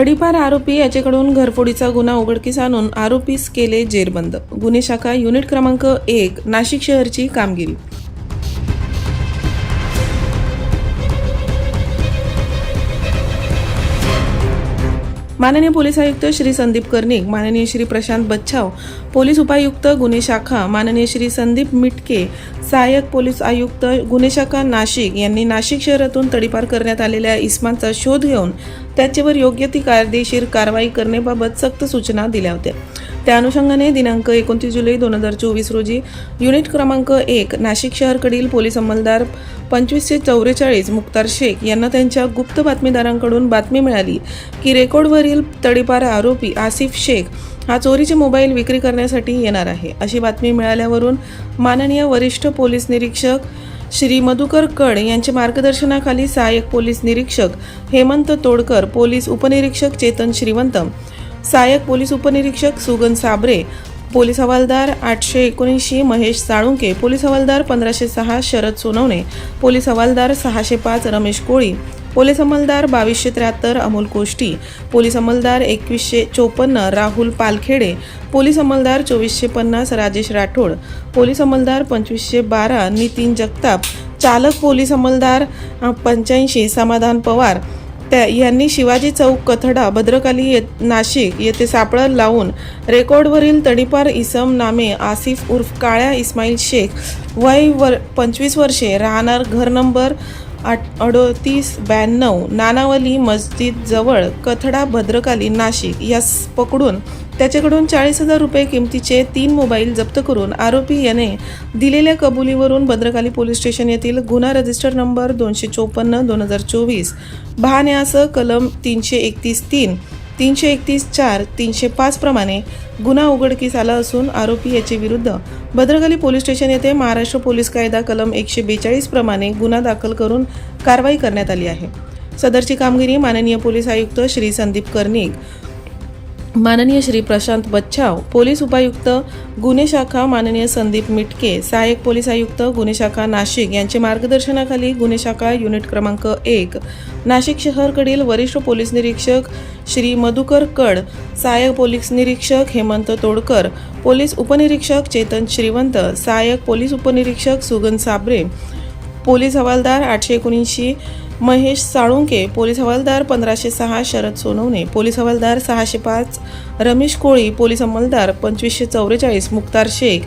तडीपार आरोपी याच्याकडून घरफोडीचा गुन्हा उघडकीस आणून आरोपीस केले जेरबंद. गुन्हे शाखा युनिट क्रमांक एक नाशिक शहरची कामगिरी. माननीय पोलीस आयुक्त श्री संदीप कर्णिक माननीय श्री प्रशांत बच्छाव पोलीस उपायुक्त गुन्हे शाखा माननीय श्री संदीप मिटके सहाय्यक पोलीस आयुक्त गुन्हे शाखा नाशिक यांनी नाशिक शहरातून तडीपार करण्यात आलेल्या इस्मांचा शोध घेऊन त्याच्यावर योग्य ती कायदेशीर कारवाई करण्याबाबत सक्त सूचना दिल्या होत्या. त्या अनुषंगाने दिनांक एकोणतीस जुलै दोन हजार चोवीस रोजी युनिट क्रमांक एक नाशिक शहरकडील पोलीस अंमलदार पंचवीसशे चौवेचाळीस मुक्तार शेख यांना त्यांच्या गुप्त बातमीदारांकडून बातमी मिळाली की रेकॉर्डवरील तडीपार आरोपी आसिफ शेख हा चोरीचे मोबाईल विक्री करण्यासाठी येणार आहे. अशी बातमी मिळाल्यावरून माननीय वरिष्ठ पोलीस निरीक्षक श्री मधुकर कड यांच्या मार्गदर्शनाखाली सहाय्यक पोलीस निरीक्षक हेमंत तोडकर पोलीस उपनिरीक्षक चेतन श्रीवंत सहाय्यक पोलीस उपनिरीक्षक सुगन साबरे पोलीस हवालदार आठशे एकोणऐंशी महेश साळुंके पोलीस हवालदार पंधराशे सहा शरद सोनवणे पोलीस हवालदार सहाशे पाच रमेश कोळी पोलीस अंमलदार बावीसशे त्र्याहत्तर अमोल कोष्टी पोलीस अंमलदार एकवीसशे चोपन्न राहुल पालखेडे पोलीस अंमलदार चोवीसशे पन्नास राजेश राठोड पोलीस अंमलदार पंचवीसशे बारा नितीन जगताप चालक पोलीस अंमलदार पंच्याऐंशी समाधान पवार त्या यांनी शिवाजी चौक कथडा भद्रकाली ये नाशिक येथे सापळा लावून रेकॉर्डवरील तडीपार इसम नामे आसिफ उर्फ काळ्या इस्माईल शेख वय वर पंचवीस वर्षे राहणार घर नंबर आठ अडोतीस ब्याण्णव नानावली मस्जिद जवळ कथडा भद्रकाली नाशिक यास पकडून त्याच्याकडून चाळीस हजार रुपये किमतीचे तीन मोबाईल जप्त करून आरोपी याने दिलेल्या कबुलीवरून भद्रकाली पोलीस स्टेशन येथील गुन्हा रजिस्टर नंबर दोनशे चोपन्न दोन हजार चोवीस भान्यास कलम तीनशे एकतीस तीन तीनशे एकतीस चार तीनशे पाचप्रमाणे गुन्हा उघडकीस आला असून आरोपी याचे विरुद्ध भद्रकाली पोलीस स्टेशन येथे महाराष्ट्र पोलीस कायदा कलम एकशे बेचाळीस प्रमाणे गुन्हा दाखल करून कारवाई करण्यात आली आहे. सदरची कामगिरी माननीय पोलीस आयुक्त श्री संदीप कर्णिक माननीय श्री प्रशांत बच्छाव पोलीस उपायुक्त गुन्हे शाखा माननीय संदीप मिटके सहाय्यक पोलीस आयुक्त गुन्हे शाखा नाशिक यांच्या मार्गदर्शनाखाली गुन्हे शाखा युनिट क्रमांक एक नाशिक शहरकडील वरिष्ठ पोलीस निरीक्षक श्री मधुकर कड सहाय्यक पोलीस निरीक्षक हेमंत तोडकर पोलीस उपनिरीक्षक चेतन श्रीवंत सहाय्यक पोलीस उपनिरीक्षक सुगन साबरे पोलीस हवालदार आठशे एकोणऐंशी महेश साळुंके पोलीस हवालदार पंधराशे सहा शरद सोनवणे पोलीस हवालदार सहाशे पाच रमेश कोळी पोलीस अंमलदार पंचवीसशे चौवेचाळीस मुक्तार शेख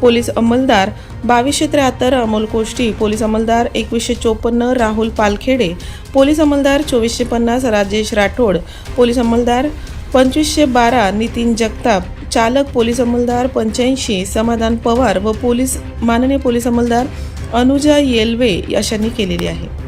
पोलीस अंमलदार बावीसशे त्र्याहत्तर अमोल कोष्टी पोलीस अंमलदार एकवीसशे चोपन्न राहुल पालखेडे पोलीस अंमलदार चोवीसशे पन्नास राजेश राठोड पोलीस अंमलदार पंचवीसशे बारा नितीन जगताप चालक पोलीस अंमलदार पंच्याऐंशी समाधान पवार व पोलीस माननीय पोलीस अंमलदार अनुजा येलवे अशांनी केलेली आहे.